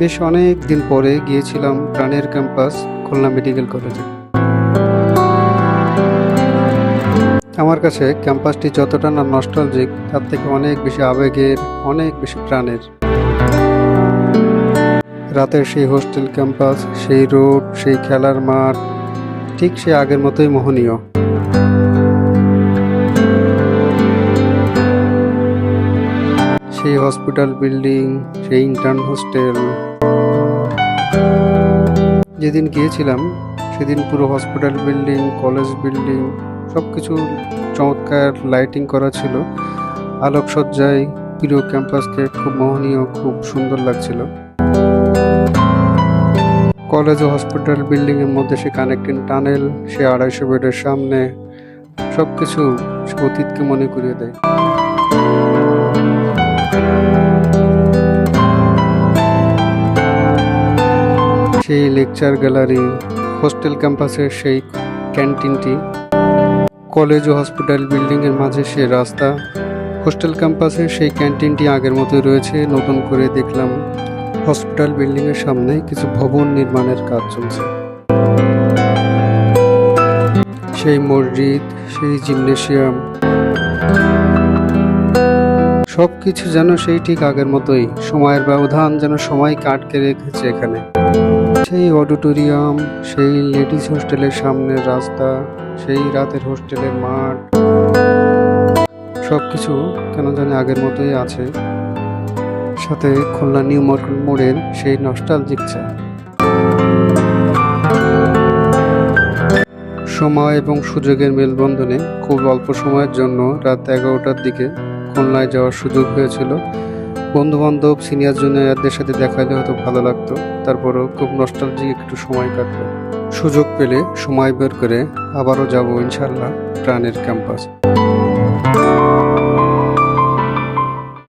বেশ অনেক দিন পরে গিয়েছিলাম প্রাণের ক্যাম্পাস খুলনা মেডিকেল কলেজে। আমার কাছে ক্যাম্পাসটি যতটা না নস্টালজিক, তার থেকে অনেক বেশি আবেগের, অনেক বেশি প্রাণের। রাতের সেই হোস্টেল ক্যাম্পাস, সেই রোড, সেই খেলার মাঠ, ঠিক সে আগের মতোই মোহনীয়। সেই হসপিটাল বিল্ডিং, সেই ইন্টার্ন হোস্টেল। যেদিন গিয়েছিলাম, সেদিন পুরো হসপিটাল বিল্ডিং, কলেজ বিল্ডিং সব কিছু চমৎকার লাইটিং করা ছিল। আলোকসজ্জায় পুরো ক্যাম্পাসকে খুব মোহনীয়, খুব সুন্দর লাগছিল। কলেজ ও হসপিটাল বিল্ডিং এর মধ্যে সে কানেক্টিং টানেল, সে আড়াইশো বেডের সামনে সব কিছু অতীতকে মনে করিয়ে দেয়। সেই লেকচার গ্যালারি হোস্টেল ক্যাম্পাসের সেই ক্যান্টিনটি কলেজ ও হসপিটাল বিল্ডিং এর মাঝে সেই রাস্তা। হোস্টেল ক্যাম্পাসের সেই ক্যান্টিনটি আগের মতোই রয়েছে, নতুন করে দেখলাম। হসপিটাল বিল্ডিং এর সামনে কিছু ভবন নির্মাণের কাজ চলছে। সেই মসজিদ, সেই জিমনেশিয়াম সব কিছু যেন সেই ঠিক আগের মতোই, সময়ের ব্যবধান যেন সময় কাটকে রেখেছে এখানে। সেই অডিটোরিয়াম, সেই লেডিস হোস্টেলের সামনের রাস্তা, সেই রাতের হোস্টেলের মাঠ। সব কিছু কেন জানি আগের মতোই আছে। সাথে খুলনা নিউ মার্কেট মোড়ের সেই নস্টালজিক চা। সময় এবং সুযোগের মেলবন্ধনে খুব অল্প সময়ের জন্য রাত এগারোটার দিকে খুলনায় যাওয়ার সুযোগ হয়েছিল। বন্ধু বান্ধব সিনিয়র জুনিয়রদের সাথে দেখা হলে হয়তো ভালো লাগতো। তারপরও খুব নস্টালজিক একটু সময় কাটলো। সুযোগ পেলে সময় বের করে আবারও যাব ইনশাল্লাহ প্রাণের ক্যাম্পাস।